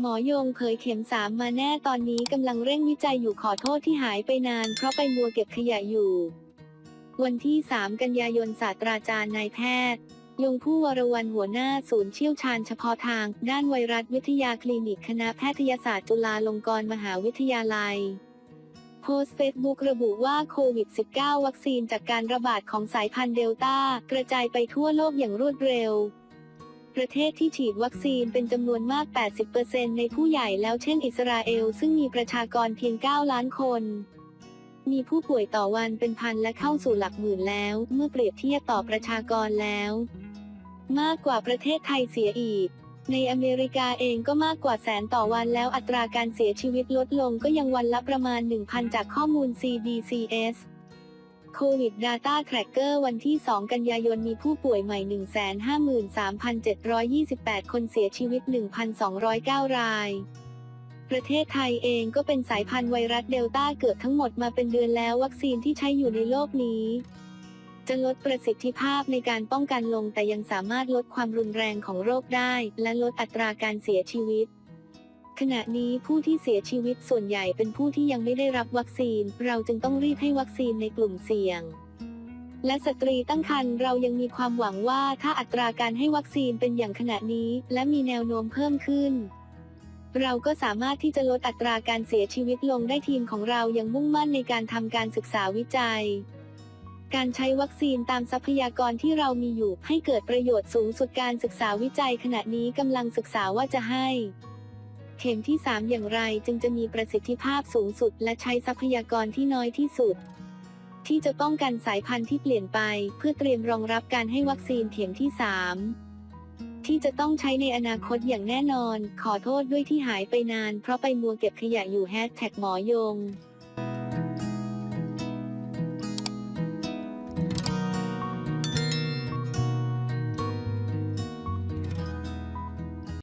หมอยงเผยเข็มสามมาแน่ตอนนี้กำลังเร่งวิจัยอยู่ขอโทษที่หายไปนาน เพราะไปมัวเก็บขยะอยู่ วันที่ 3 กันยายนศาสตราจารย์นายแพทย์ยงผู้วรวรรณหัวหน้าศูนย์เชี่ยวชาญเฉพาะทาง ด้านไวรัสวิทยาคลินิกคณะแพทยศาสตร์จุฬาลงกรณ์มหาวิทยาลัย โพสต์เฟซบุ๊กระบุว่าโควิด -19 วัคซีนจากการระบาดของสายพันธุ์เดลต้ากระจายไปทั่วโลกอย่างรวดเร็ว ประเทศที่ฉีดวัคซีนเป็นจำนวนมาก 80%ในผู้ใหญ่แล้วเช่นอิสราเอล ซึ่งมีประชากรเพียง 9 ล้านคน มีผู้ป่วยต่อวันเป็นพันและเข้าสู่หลักหมื่นแล้ว เมื่อเปรียบเทียบต่อประชากรแล้ว มากกว่าประเทศไทยเสียอีก ในอเมริกาเองก็มากกว่าแสนต่อวันแล้วอัตราการเสียชีวิตลดลงก็ยังวันละประมาณ 1,000 จากข้อมูล CDCS โควิด Data Tracker วันที่ 2 กันยายนมีผู้ป่วยใหม่ 153,728 คนเสียชีวิต 1,209 ราย ประเทศไทยเองก็เป็นสายพันธุ์ไวรัสเดลต้าเกือบทั้งหมดมาเป็นเดือนแล้ววัคซีนที่ใช้อยู่ในโลกนี้ จะลดประสิทธิภาพในการป้องกันลงแต่ยังสามารถลดความรุนแรงของโรคได้ และลดอัตราการเสียชีวิต ขณะนี้ผู้ที่เสียชีวิตส่วนใหญ่เป็นผู้ที่ยังไม่ได้รับวัคซีน เราจึงต้องรีบให้วัคซีนในกลุ่มเสี่ยง และสตรีตั้งครรภ์เรายังมีความหวังว่าถ้าอัตราการให้วัคซีนเป็นอย่างขณะนี้ และมีแนวโน้มเพิ่มขึ้น เราก็สามารถที่จะลดอัตราการเสียชีวิตลงได้ทีมของเรายังมุ่งมั่นในการทำการศึกษาวิจัยการใช้วัคซีนตามทรัพยากรที่เรามีอยู่ให้เกิดประโยชน์สูงสุดการศึกษาวิจัยขณะนี้กำลังศึกษาว่าจะให้ เข็มที่ 3 อย่างไรจึงจะมีประสิทธิภาพสูงสุด และใช้ทรัพยากรที่น้อยที่สุด ที่จะป้องกันสายพันธุ์ที่เปลี่ยนไป เพื่อเตรียมรองรับการให้วัคซีนเข็มที่ 3 ที่จะต้องใช้ในอนาคตอย่างแน่นอน ขอโทษด้วยที่หายไปนาน เพราะไปมัวเก็บขยะอยู่แฮชแท็กหมอยง